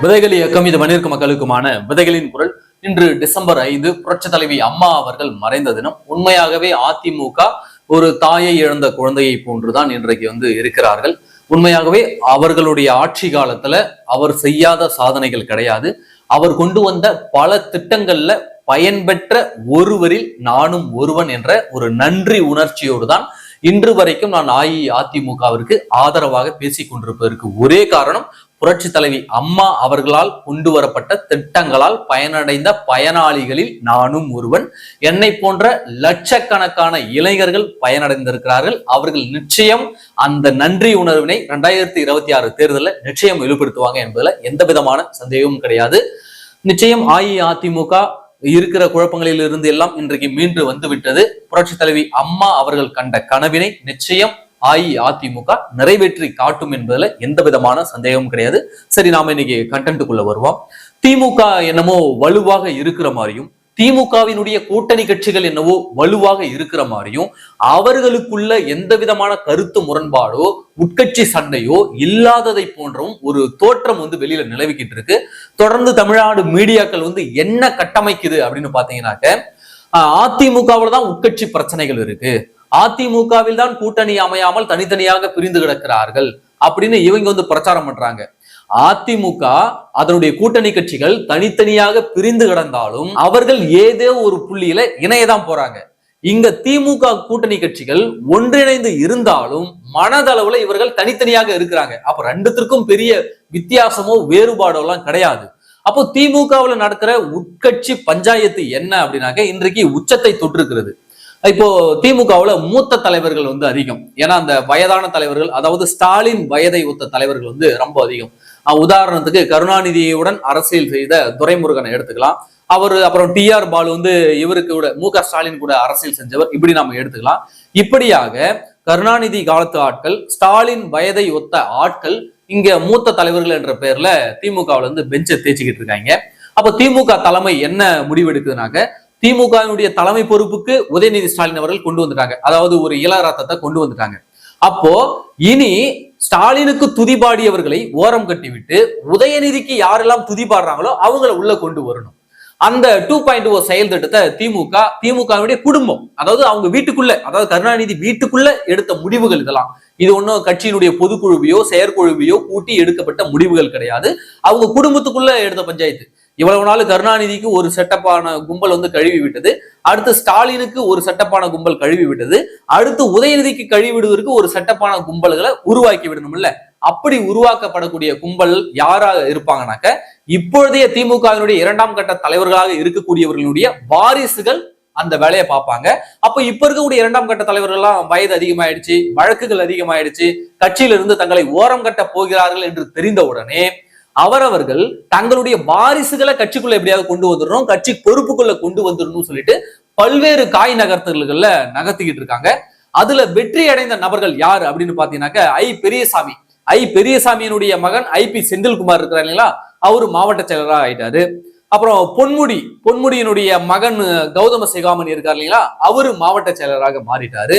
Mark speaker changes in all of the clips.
Speaker 1: விதைகள் இயக்கம் இது மனிதர்க்கு மக்களுக்குமான விதைகளின் குரல். இன்று டிசம்பர் ஐந்து புரட்சி தலைவி அம்மா அவர்கள் மறைந்த தினம். உண்மையாகவே அதிமுக ஒரு தாயை இழந்த குழந்தையை போன்றுதான் இன்றைக்கு வந்து இருக்கிறார்கள். உண்மையாகவே அவர்களுடைய ஆட்சி காலத்துல அவர் செய்யாத சாதனைகள் கிடையாது. அவர் கொண்டு வந்த பல திட்டங்கள்ல பயன்பெற்ற ஒருவரில் நானும் ஒருவன் என்ற ஒரு நன்றி உணர்ச்சியோடு தான் இன்று வரைக்கும் நான் அஇஅதிமுகவிற்கு ஆதரவாக பேசிக் கொண்டிருப்பதற்கு ஒரே காரணம் புரட்சி தலைவி அம்மா அவர்களால் கொண்டு வரப்பட்ட திட்டங்களால் பயனடைந்த பயனாளிகளில் நானும் ஒருவன். என்னை போன்ற லட்சக்கணக்கான இளைஞர்கள் பயனடைந்திருக்கிறார்கள். அவர்கள் நிச்சயம் அந்த நன்றி உணர்வினை ரெண்டாயிரத்தி இருபத்தி ஆறு தேர்தலில் நிச்சயம் வெளிப்படுத்துவாங்க என்பதுல எந்த விதமான சந்தேகமும் கிடையாது. நிச்சயம் அஇஅதிமுக இருக்கிற குழப்பங்களில் இருந்து எல்லாம் இன்றைக்கு மீண்டு வந்து விட்டது புரட்சி தலைவி அம்மா அவர்கள் கண்ட கனவினை நிச்சயம் அஇஅதிமுக நிறைவேற்றி காட்டும் என்பதுல எந்த விதமான சந்தேகமும் கிடையாது. சரி நாம இன்னைக்கு கண்டென்ட்டுக்குள்ள வருவோம். திமுக என்னமோ வலுவாக இருக்கிற மாதிரியும் திமுகவினுடைய கூட்டணி கட்சிகள் என்னவோ வலுவாக இருக்கிற மாதிரியும் அவர்களுக்குள்ள எந்த விதமான கருத்து முரண்பாடோ உட்கட்சி சண்டையோ இல்லாததை போன்றவும் ஒரு தோற்றம் வந்து வெளியில நிலவிக்கிட்டு இருக்கு. தொடர்ந்து தமிழ்நாடு மீடியாக்கள் வந்து என்ன கட்டமைக்குது அப்படின்னு பாத்தீங்கன்னாக்க அதிமுகவில் தான் உட்கட்சி பிரச்சனைகள் இருக்கு. அதிமுகவில் தான் கூட்டணி அமையாமல் தனித்தனியாக பிரிந்து கிடக்கிறார்கள் அப்படின்னு இவங்க வந்து பிரச்சாரம் பண்றாங்க. அதிமுக அதனுடைய கூட்டணி கட்சிகள் தனித்தனியாக பிரிந்து கிடந்தாலும் அவர்கள் ஏதோ ஒரு புள்ளியில இணையதான் போறாங்க. இங்க திமுக கூட்டணி கட்சிகள் ஒன்றிணைந்து இருந்தாலும் மனதளவுல இவர்கள் தனித்தனியாக இருக்கிறாங்க. அப்ப ரெண்டுத்திற்கும் பெரிய வித்தியாசமோ வேறுபாடோ எல்லாம் கிடையாது. அப்போ திமுகவில் நடக்கிற உட்கட்சி பஞ்சாயத்து என்ன அப்படின்னாக்க இன்றைக்கு உச்சத்தை தொற்றிருக்கிறது இப்போ திமுகவுல மூத்த தலைவர்கள் வந்து அதிகம். ஏன்னா அந்த வயதான தலைவர்கள் அதாவது ஸ்டாலின் வயதை ஒத்த தலைவர்கள் வந்து ரொம்ப அதிகம். உதாரணத்துக்கு கருணாநிதியுடன் அரசியல் செய்த துரைமுருகனை எடுத்துக்கலாம். அவர் அப்புறம் டி ஆர் பாலு வந்து இவருக்கு கூட மு க ஸ்டாலின் கூட அரசியல் செஞ்சவர். இப்படி நாம எடுத்துக்கலாம். இப்படியாக கருணாநிதி காலத்து ஆட்கள் ஸ்டாலின் வயதை ஒத்த ஆட்கள் இங்க மூத்த தலைவர்கள் என்ற பெயர்ல திமுகவுல இருந்து பெஞ்சை தேய்ச்சிக்கிட்டு இருக்காங்க. அப்ப திமுக தலைமை என்ன முடிவெடுக்குதுனாக்க திமுகவினுடைய தலைமை பொறுப்புக்கு உதயநிதி ஸ்டாலின் அவர்கள் கொண்டு வந்துட்டாங்க. அதாவது ஒரு இள ரத்தத்தை கொண்டு வந்துட்டாங்க. அப்போ இனி ஸ்டாலினுக்கு துதிபாடியவர்களை ஓரம் கட்டிவிட்டு உதயநிதிக்கு யாரெல்லாம் துதிபாடுறாங்களோ அவங்கள உள்ள கொண்டு வரணும். அந்த டூ பாயிண்ட் ஓ செயல் திட்டத்தை திமுக திமுகவினுடைய குடும்பம் அதாவது அவங்க வீட்டுக்குள்ள அதாவது கருணாநிதி வீட்டுக்குள்ள எடுத்த முடிவுகள் இதெல்லாம். இது ஒன்றும் கட்சியினுடைய பொதுக்குழுவையோ செயற்குழுவையோ கூட்டி எடுக்கப்பட்ட முடிவுகள் கிடையாது. அவங்க குடும்பத்துக்குள்ள எடுத்த பஞ்சாயத்து. இவ்வளவு நாள் கருணாநிதிக்கு ஒரு செட்டப்பான கும்பல் வந்து கழுவி விட்டது அடுத்து ஸ்டாலினுக்கு ஒரு செட்டப்பான கும்பல் கழுவி விட்டது அடுத்து உதயநிதிக்கு கழுவி விடுவதற்கு ஒரு செட்டப்பான கும்பல்களை உருவாக்கி விடணும்ல. அப்படி உருவாக்கப்படக்கூடிய கும்பல் யாராக இருப்பாங்கனாக்க இப்பொழுதைய திமுகவினுடைய இரண்டாம் கட்ட தலைவர்களாக இருக்கக்கூடியவர்களுடைய வாரிசுகள் அந்த வேலையை பார்ப்பாங்க. அப்ப இப்ப இருக்கக்கூடிய இரண்டாம் கட்ட தலைவர்கள்லாம் வயது அதிகமாயிடுச்சு வழக்குகள் அதிகமாயிடுச்சு கட்சியிலிருந்து தங்களை ஓரம் கட்ட போகிறார்கள் என்று தெரிந்த உடனே அவரவர்கள் தங்களுடைய வாரிசுகளை கட்சிக்குள்ள எப்படியாவது கொண்டு வந்துடணும் கட்சி பொறுப்புக்குள்ள கொண்டு வந்துடணும்னு சொல்லிட்டு பல்வேறு காய் நகர்த்தல்கள்ல நகர்த்திக்கிட்டு இருக்காங்க. அதுல வெற்றி அடைந்த நபர்கள் யார் அப்படின்னு பாத்தீங்கன்னாக்க ஐ பெரியசாமி. ஐ பெரியசாமியினுடைய மகன் ஐ பி செந்தில்குமார் இருக்கிறார் இல்லைங்களா? அவரு மாவட்ட செயலராக ஆயிட்டாரு. அப்புறம் பொன்முடி பொன்முடியினுடைய மகன் கௌதம சிகாமணி இருக்கார் இல்லைங்களா? அவரு மாவட்ட செயலராக மாறிட்டாரு.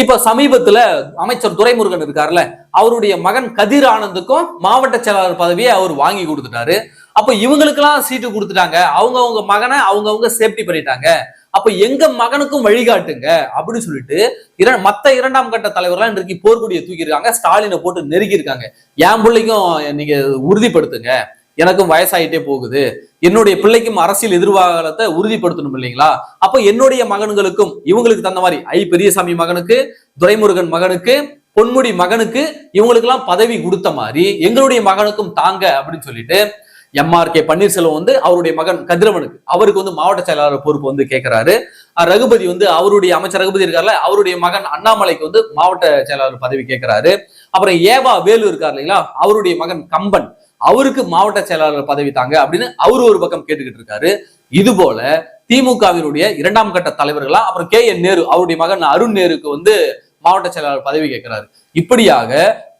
Speaker 1: இப்ப சமீபத்துல அமைச்சர் துரைமுருகன் இருக்காருல்ல அவருடைய மகன் கதிர் ஆனந்துக்கும் மாவட்ட செயலாளர் பதவியை அவர் வாங்கி கொடுத்துட்டாரு. அப்ப இவங்களுக்கெல்லாம் சீட்டு கொடுத்துட்டாங்க. அவங்க அவங்க மகனை அவங்க அவங்க சேஃப்டி பண்ணிட்டாங்க. அப்ப எங்க மகனுக்கும் வழிகாட்டுங்க அப்படின்னு சொல்லிட்டு இர மத்த இரண்டாம் கட்ட தலைவர்லாம் இன்றைக்கு போர்க்குடியை தூக்கியிருக்காங்க ஸ்டாலினை போட்டு நெருக்கி இருக்காங்க என் பிள்ளைக்கும் நீங்க உறுதிப்படுத்துங்க. எனக்கும் வயசாயிட்டே போகுது. என்னுடைய பிள்ளைக்கும் அரசியல் எதிர்காலத்தை உறுதிப்படுத்தணும் இல்லைங்களா? அப்ப என்னுடைய மகன்களுக்கும் இவங்களுக்கு தந்த மாதிரி ஐ பெரியசாமி மகனுக்கு துரைமுருகன் மகனுக்கு பொன்முடி மகனுக்கு இவங்களுக்கெல்லாம் பதவி கொடுத்த மாதிரி எங்களுடைய மகனுக்கும் தாங்க அப்படின்னு சொல்லிட்டு எம்ஆர் கே பன்னீர்செல்வம் வந்து அவருடைய மகன் கதிரவனுக்கு அவருக்கு வந்து மாவட்ட செயலாளர் பொறுப்பு வந்து கேட்கிறாரு ரகுபதி வந்து அவருடைய அமைச்சர் ரகுபதி இருக்கார்ல அவருடைய மகன் அண்ணாமலைக்கு வந்து மாவட்ட செயலாளர் பதவி கேட்கிறாரு அப்புறம் ஏவா வேலு இருக்கார் இல்லைங்களா அவருடைய மகன் கம்பன். அவருக்கு மாவட்ட செயலாளர் பதவி தாங்க அப்படின்னு அவரு ஒரு பக்கம் கேட்டுக்கிட்டு இருக்காரு. இது போல திமுகவினுடைய இரண்டாம் கட்ட தலைவர்களா அப்புறம் கே என் நேரு அவருடைய மகன் அருண் நேருக்கு வந்து மாவட்ட செயலாளர் பதவி கேட்கிறாரு. இப்படியாக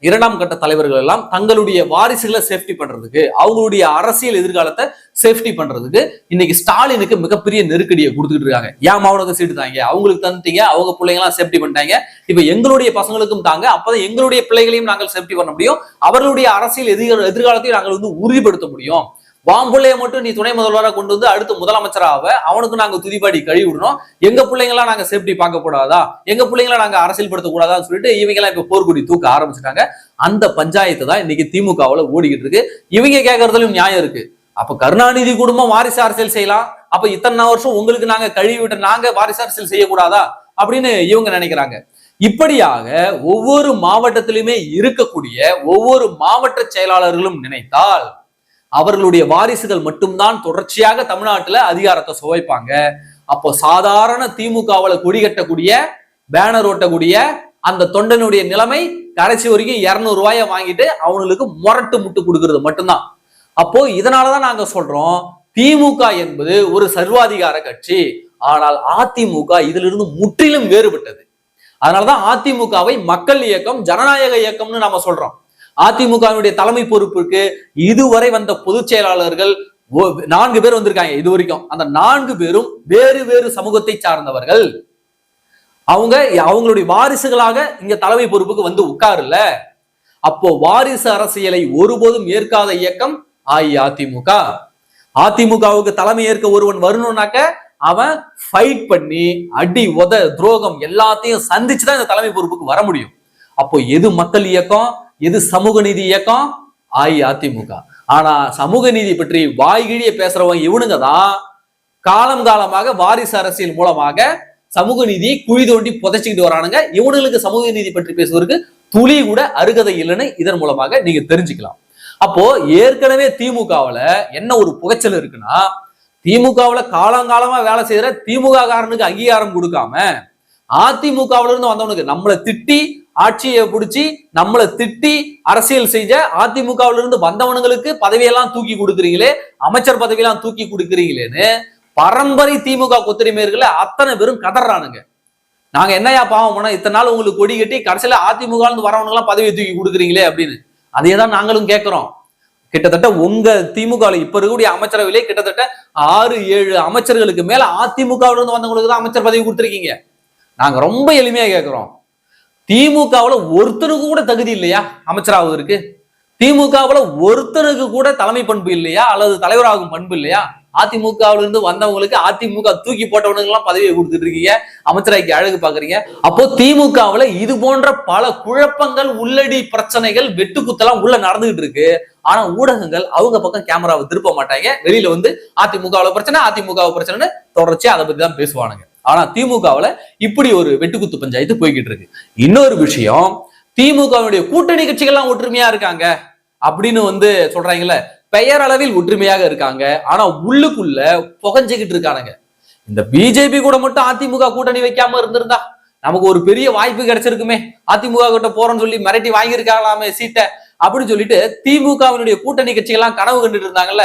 Speaker 1: இரண்டாம் கட்ட தலைவர்கள் எல்லாம் தங்களுடைய வாரிசுகளை சேஃப்டி பண்றதுக்கு அவங்களுடைய அரசியல் எதிர்காலத்தை சேஃப்டி பண்றதுக்கு இன்னைக்கு ஸ்டாலினுக்கு மிகப்பெரிய நெருக்கடியை கொடுத்துட்டு இருக்காங்க. ஏன் மாவனுக்கு சீட்டு தாங்க? அவங்களுக்கு தந்துட்டீங்க அவங்க பிள்ளைங்களாம் சேஃப்டி பண்ணிட்டாங்க. இப்ப எங்களுடைய பசங்களுக்கும் தாங்க அப்பதான் எங்களுடைய பிள்ளைகளையும் நாங்கள் சேஃப்டி பண்ண முடியும். அவர்களுடைய அரசியல் எதிர் எதிர்காலத்தையும் நாங்கள் வந்து உறுதிப்படுத்த முடியும். வாம்புள்ளைய மட்டும் நீ துணை முதல்வராக கொண்டு வந்து அடுத்து முதலமைச்சராக அவனுக்கு நாங்க துதிபாடி கழுவி விடணும் எங்க பிள்ளைங்களாம் நாங்க சேஃப்டி பார்க்க கூடாதா எங்க பிள்ளைங்கள நாங்க அரசியல்படுத்த கூடாதான்னு சொல்லிட்டு இவங்க எல்லாம் இப்ப போர்க்குடி தூக்க ஆரம்பிச்சிட்டாங்க. அந்த பஞ்சாயத்து தான் இன்னைக்கு திமுகவுல ஓடிக்கிட்டு இருக்கு. இவங்க கேட்கறதுலயும் நியாயம் இருக்கு. அப்ப கருணாநிதி குடும்பம் வாரிசு அரசியல் செய்யலாம். அப்ப இத்தனை வருஷம் உங்களுக்கு நாங்க கழுவி விட்டு நாங்க வாரிசு அரசியல் செய்யக்கூடாதா? அப்படின்னு இவங்க நினைக்கிறாங்க. இப்படியாக ஒவ்வொரு மாவட்டத்திலுமே இருக்கக்கூடிய ஒவ்வொரு மாவட்ட செயலாளர்களும் நினைத்தால் அவர்களுடைய வாரிசுகள் மட்டும்தான் தொடர்ச்சியாக தமிழ்நாட்டுல அதிகாரத்தை சுவைப்பாங்க. அப்போ சாதாரண திமுகவுல கொடி கட்டக்கூடிய பேனர் ஓட்டக்கூடிய அந்த தொண்டனுடைய நிலைமை கடைசி வரைக்கும் இருநூறு ரூபாய வாங்கிட்டு அவங்களுக்கு முரட்டு முட்டு கொடுக்கறது மட்டும்தான். அப்போ இதனாலதான் நாங்க சொல்றோம் திமுக என்பது ஒரு சர்வாதிகார கட்சி. ஆனால் அதிமுக இதிலிருந்து முற்றிலும் வேறுபட்டது. அதனாலதான் அதிமுகவை மக்கள் இயக்கம் ஜனநாயக இயக்கம்னு நாம சொல்றோம். அதிமுகவினுடைய தலைமை பொறுப்புக்கு இதுவரை வந்த பொதுச் செயலாளர்கள் ஒ- நான்கு பேர் வந்திருக்காங்க இது வரைக்கும். அந்த நான்கு பேரும் வேறு வேறு சமூகத்தை சார்ந்தவர்கள். அவங்க அவங்களுடைய வாரிசுகளாக இங்க தலைமை பொறுப்புக்கு வந்து உட்காருல. அப்போ வாரிசு அரசியலை ஒருபோதும் ஏற்காத இயக்கம் அஇஅதிமுக. அதிமுகவுக்கு தலைமை ஏற்க ஒருவன் வரணும்னாக்க அவன் ஃபைட் பண்ணி அடி உத துரோகம் எல்லாத்தையும் சந்திச்சுதான் இந்த தலைமை பொறுப்புக்கு வர முடியும். அப்போ எது மக்கள் இயக்கம்? எது சமூக நீதி இயக்கம்? அஇஅதிமுக. ஆனா சமூக நீதி பற்றி வாய்கிழிய பேசுறவங்க இவனுங்க தான் காலம் காலமாக வாரிசு அரசியல் மூலமாக சமூக நீதியை குழி தோண்டி புதைச்சிக்கிட்டு வரானுங்க. இவனுங்களுக்கு சமூக நீதி பற்றி பேசுவதற்கு துளி கூட அருகதை இல்லைன்னு இதன் மூலமாக நீங்க தெரிஞ்சுக்கலாம். அப்போ ஏற்கனவே திமுகவுல என்ன ஒரு புகைச்சல் இருக்குன்னா திமுகவுல காலங்காலமா வேலை செய்யற திமுக காரனுக்கு அங்கீகாரம் கொடுக்காம அதிமுகவுல இருந்து வந்தவனுக்கு நம்மளை திட்டி ஆட்சியை பிடிச்சி நம்மளை திட்டி அரசியல் செஞ்ச அதிமுகவில இருந்து வந்தவனுங்களுக்கு பதவியெல்லாம் தூக்கி கொடுக்குறீங்களே அமைச்சர் பதவியெல்லாம் தூக்கி கொடுக்குறீங்களேன்னு பரம்பரை திமுக கொத்தடிமையர்களை அத்தனை பேரும் கதறானுங்க. நாங்க என்னையா பாவம் பண்ணோம்? இத்தனை நாள் உங்களுக்கு கொடி கட்டி கடைசியில அதிமுக இருந்து எல்லாம் பதவியை தூக்கி கொடுக்குறீங்களே அப்படின்னு. அதே தான் நாங்களும் கேட்கிறோம். கிட்டத்தட்ட உங்க திமுக இப்ப இருக்கக்கூடிய அமைச்சரவையிலே கிட்டத்தட்ட ஆறு ஏழு அமைச்சர்களுக்கு மேல அதிமுகவுல இருந்து வந்தவங்களுக்கு தான் அமைச்சர் பதவி கொடுத்துருக்கீங்க. நாங்க ரொம்ப எளிமையா கேட்கிறோம். திமுகவுல ஒருத்தனுக்கு கூட தகுதி இல்லையா? அமைச்சராவதற்கு திமுகவுல ஒருத்தனுக்கு கூட தலைமை பண்பு இல்லையா? அல்லது தலைவராகும் பண்பு இல்லையா? அதிமுகவுல இருந்து வந்தவங்களுக்கு அதிமுக தூக்கி போட்டவனுக்கு எல்லாம் பதவியை கொடுத்துட்டு இருக்கீங்க. அமைச்சராக்கி அழகு பாக்குறீங்க. அப்போ திமுகவுல இது போன்ற பல குழப்பங்கள் உள்ளடி பிரச்சனைகள் வெட்டுக்குத்தெல்லாம் உள்ள நடந்துகிட்டு இருக்கு. ஆனா ஊடகங்கள் அவங்க பக்கம் கேமராவை திருப்ப மாட்டாங்க. வெளியில வந்து அதிமுகவில் பிரச்சனை அதிமுக பிரச்சனைன்னு தொடர்ச்சியா அதை பத்தி தான் பேசுவானுங்க. ஆனா திமுகவுல இப்படி ஒரு வெட்டுக்குத்து பஞ்சாயத்து போய்கிட்டு இருக்கு. இன்னொரு விஷயம் திமுகவுடைய கூட்டணி கட்சிகள்லாம் ஒற்றுமையா இருக்காங்க அப்படின்னு வந்து சொல்றாங்கல்ல பெயர் அளவில் ஒற்றுமையாக இருக்காங்க. ஆனா உள்ளுக்குள்ள புகஞ்சுக்கிட்டு இருக்கானுங்க. இந்த பிஜேபி கூட மட்டும் அதிமுக கூட்டணி வைக்காம இருந்திருந்தா நமக்கு ஒரு பெரிய வாய்ப்பு கிடைச்சிருக்குமே. அதிமுக கிட்ட போறோம்னு சொல்லி மிரட்டி வாங்கியிருக்காங்களாமே சீட்டை அப்படின்னு சொல்லிட்டு திமுகவினுடைய கூட்டணி கட்சிகள்லாம் கனவு கண்டுட்டு இருந்தாங்கல்ல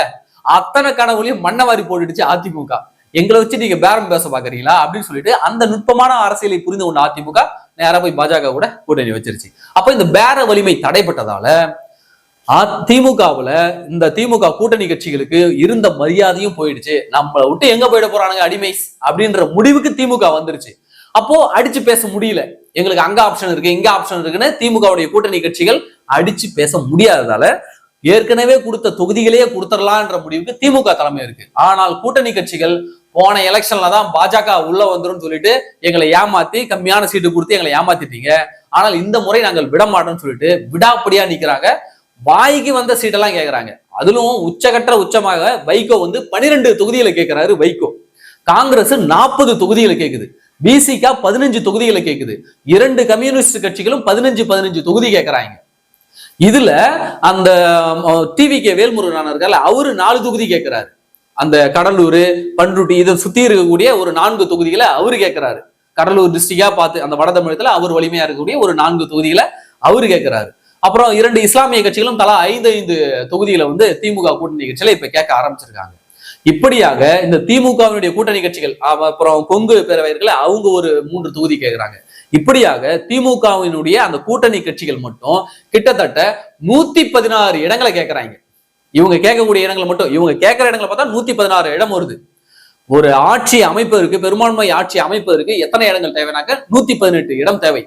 Speaker 1: அத்தனை கனவுலையும் மண்ணை வாரி போட்டுடுச்சு அதிமுக. எங்களை வச்சு நீங்க பேரம் பேச பாக்குறீங்களா அப்படின்னு சொல்லிட்டு அந்த நுட்பமான அரசியலை புரிந்து கொண்ட அதிமுக நேரா போய் பாஜக கூட கூட்டணி வச்சிருச்சு. அப்ப இந்த பேர வலிமை தடைப்பட்டதால திமுகவுல இந்த திமுக கூட்டணி கட்சிகளுக்கு இருந்த மரியாதையும் போயிடுச்சு. நம்மளை விட்டு எங்க போயிட போறானுங்க அடிமை அப்படின்ற முடிவுக்கு திமுக வந்துருச்சு. அப்போ அடிச்சு பேச முடியல. எங்களுக்கு அங்க ஆப்ஷன் இருக்கு இங்க ஆப்ஷன் இருக்குன்னு திமுகவுடைய கூட்டணி கட்சிகள் அடிச்சு பேச முடியாததால ஏற்கனவே கொடுத்த தொகுதிகளையே கொடுத்துடலான்ற முடிவுக்கு திமுக தலைமை இருக்கு. ஆனால் கூட்டணி கட்சிகள் போன எலெக்ஷன்ல தான் பாஜக உள்ள வந்துரும் சொல்லிட்டு எங்களை ஏமாத்தி கம்மியான சீட்டு கொடுத்து எங்களை ஏமாத்திட்டீங்க. ஆனால் இந்த முறை நாங்கள் விட மாட்டோம்னு சொல்லிட்டு விடாப்படியா நிக்கிறாங்க. வாய்க்கு வந்த சீட்டெல்லாம் கேட்கறாங்க அதிலும் உச்சகட்ட உச்சமாக வைகோ வந்து பனிரெண்டு தொகுதியில கேட்கிறாரு வைகோ. காங்கிரஸ் நாற்பது தொகுதியில கேட்குது பிசிகா பதினஞ்சு தொகுதியில கேட்குது இரண்டு கம்யூனிஸ்ட் கட்சிகளும் பதினஞ்சு பதினஞ்சு தொகுதி கேட்கறாங்க இதுல அந்த டிவி கே வேல்முருகன் இருக்கார்ல அவரு நாலு தொகுதி கேட்கிறாரு அந்த கடலூர் பண்ருட்டி இதை சுத்தி இருக்கக்கூடிய ஒரு நான்கு தொகுதிகளை அவரு கேட்கிறாரு கடலூர் டிஸ்ட்ரிக்டா பார்த்து அந்த வட தமிழகத்துல அவர் வலிமையா இருக்கக்கூடிய ஒரு நான்கு தொகுதிகளை அவரு கேட்கிறாரு அப்புறம் இரண்டு இஸ்லாமிய கட்சிகளும் தலா ஐந்து ஐந்து தொகுதிகளை வந்து திமுக கூட்டணி கட்சியில இப்ப கேட்க ஆரம்பிச்சிருக்காங்க. இப்படியாக இந்த திமுகவினுடைய கூட்டணி கட்சிகள் அப்புறம் கொங்கு பேரவையர்களை அவங்க ஒரு மூன்று தொகுதி கேட்கறாங்க இப்படியாக திமுகவினுடைய அந்த கூட்டணி கட்சிகள் மட்டும் கிட்டத்தட்ட நூத்தி பதினாறு இடங்களை கேட்கிறாங்க இவங்க கேட்கக்கூடிய இடங்கள் மட்டும் இவங்க கேட்கிற இடங்களை பார்த்தா நூத்தி பதினாறு இடம் வருது. ஒரு ஆட்சி அமைப்பதற்கு பெரும்பான்மை ஆட்சி அமைப்பதற்கு எத்தனை இடங்கள் தேவைனாக்க? நூத்தி பதினெட்டு இடம் தேவை.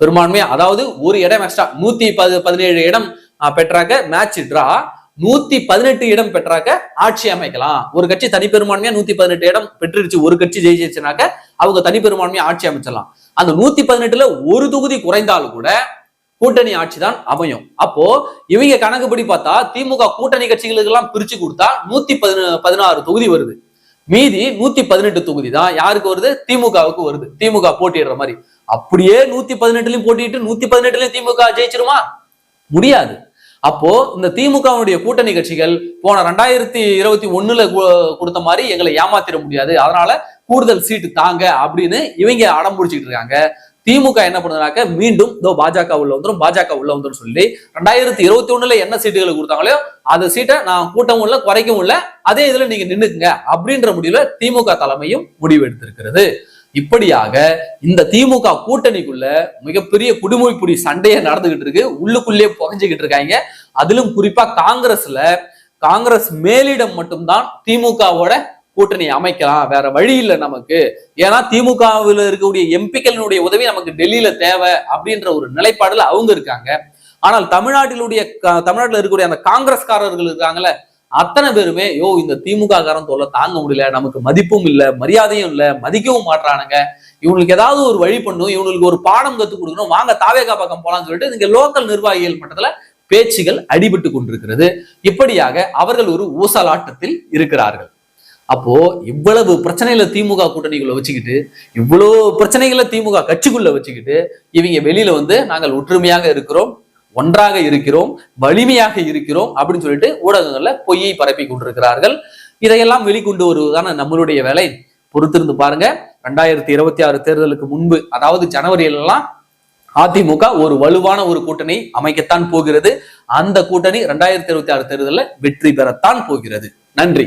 Speaker 1: பெரும்பான்மை அதாவது ஒரு இடம் எக்ஸ்ட்ரா நூத்தி பது பதினேழு இடம் பெற்றாக்க மேட்ச் ட்ரா நூத்தி பதினெட்டு இடம் பெற்றாக்க ஆட்சி அமைக்கலாம். ஒரு கட்சி தனிப்பெரும்பான்மையா நூத்தி பதினெட்டு இடம் பெற்றுருச்சு ஒரு கட்சி ஜெயிச்சிருச்சுனாக்க அவங்க தனிப்பெரும்பான்மையா ஆட்சி அமைச்சிடலாம். அந்த நூத்தி பதினெட்டுல ஒரு தொகுதி குறைந்தாலும் கூட கூட்டணி ஆட்சி தான் அமையும். அப்போ இவங்க கணக்குப்படி பார்த்தா திமுக கூட்டணி கட்சிகளுக்கு எல்லாம் பிரிச்சு கொடுத்தா நூத்தி பதின பதினாறு தொகுதி வருது. மீதி நூத்தி பதினெட்டு தொகுதி தான் யாருக்கு வருது? திமுகவுக்கு வருது. திமுக போட்டிடுற மாதிரி. அப்படியே நூத்தி பதினெட்டுலயும் போட்டிட்டு நூத்தி பதினெட்டுலயும் திமுக ஜெயிச்சிருமா? முடியாது. அப்போ இந்த திமுகவுடைய கூட்டணி கட்சிகள் போன ரெண்டாயிரத்தி இருபத்தி ஒண்ணுல கொடுத்த மாதிரி எங்களை ஏமாத்திட முடியாது. அதனால கூடுதல் சீட்டு தாங்க அப்படின்னு இவங்க அடம் பிடிச்சிட்டு இருக்காங்க. திமுக என்ன பண்ணுறாக்க மீண்டும் இதோ பாஜக உள்ள வந்துரும் பாஜக உள்ள வந்துடும் சொல்லி ரெண்டாயிரத்தி இருபத்தி ஒண்ணுல என்ன சீட்டுகளை கொடுத்தாங்களோ அந்த சீட்டை நான் கூட்டவும் இல்லை குறைக்கவும் இல்லை அதே இதுல நீங்க நின்னுக்குங்க அப்படின்ற முடிவுல திமுக தலைமையும் முடிவு எடுத்திருக்கிறது. இப்படியாக இந்த திமுக கூட்டணிக்குள்ள மிகப்பெரிய குடிமொழிப்புடி சண்டையை நடந்துகிட்டு இருக்கு. உள்ளுக்குள்ளேயே புகஞ்சுக்கிட்டு இருக்காங்க. அதிலும் குறிப்பா காங்கிரஸ்ல காங்கிரஸ் மேலிடம் மட்டும்தான் திமுகவோட கூட்டணி அமைக்கலாம் வேற வழி இல்லை நமக்கு. ஏன்னா திமுகவில் இருக்கக்கூடிய எம்பிக்களினுடைய உதவி நமக்கு டெல்லியில தேவை அப்படின்ற ஒரு நிலைப்பாடுல அவங்க இருக்காங்க. ஆனால் தமிழ்நாட்டிலுடைய க- தமிழ்நாட்டில் இருக்கக்கூடிய அந்த காங்கிரஸ்காரர்கள் இருக்காங்கல்ல அத்தனை பேருமே யோ இந்த திமுக காரன் தொல்லை தாங்க முடியல. நமக்கு மதிப்பும் இல்லை மரியாதையும் இல்லை மதிக்கவும் மாட்றானுங்க. இவங்களுக்கு ஏதாவது ஒரு வழி பண்ணும் இவங்களுக்கு ஒரு பாடம் கத்துக் கொடுக்கணும் வாங்க தாவேகா பக்கம் போலாம்னு சொல்லிட்டு இங்க லோக்கல் நிர்வாகிகள் மட்டத்துல பேச்சுகள் அடிபட்டு கொண்டிருக்கிறது. இப்படியாக அவர்கள் ஒரு ஊசலாட்டத்தில் இருக்கிறார்கள். அப்போ இவ்வளவு பிரச்சனைகளை திமுக கூட்டணிக்குள்ள வச்சுக்கிட்டு இவ்வளோ பிரச்சனைகளை திமுக கட்சிக்குள்ள வச்சுக்கிட்டு இவங்க வெளியில வந்து நாங்கள் ஒற்றுமையாக இருக்கிறோம் ஒன்றாக இருக்கிறோம் வலிமையாக இருக்கிறோம் அப்படின்னு சொல்லிட்டு ஊடகங்கள்ல பொய்யை பரப்பி கொண்டிருக்கிறார்கள். இதையெல்லாம் வெளிக்கொண்டு வருவதுதான நம்மளுடைய வேலை. பொறுத்திருந்து பாருங்க ரெண்டாயிரத்தி இருபத்தி ஆறு தேர்தலுக்கு முன்பு அதாவது ஜனவரியிலலாம் அதிமுக ஒரு வலுவான ஒரு கூட்டணி அமைக்கத்தான் போகிறது. அந்த கூட்டணி ரெண்டாயிரத்தி இருபத்தி ஆறு தேர்தலில் வெற்றி பெறத்தான் போகிறது. நன்றி.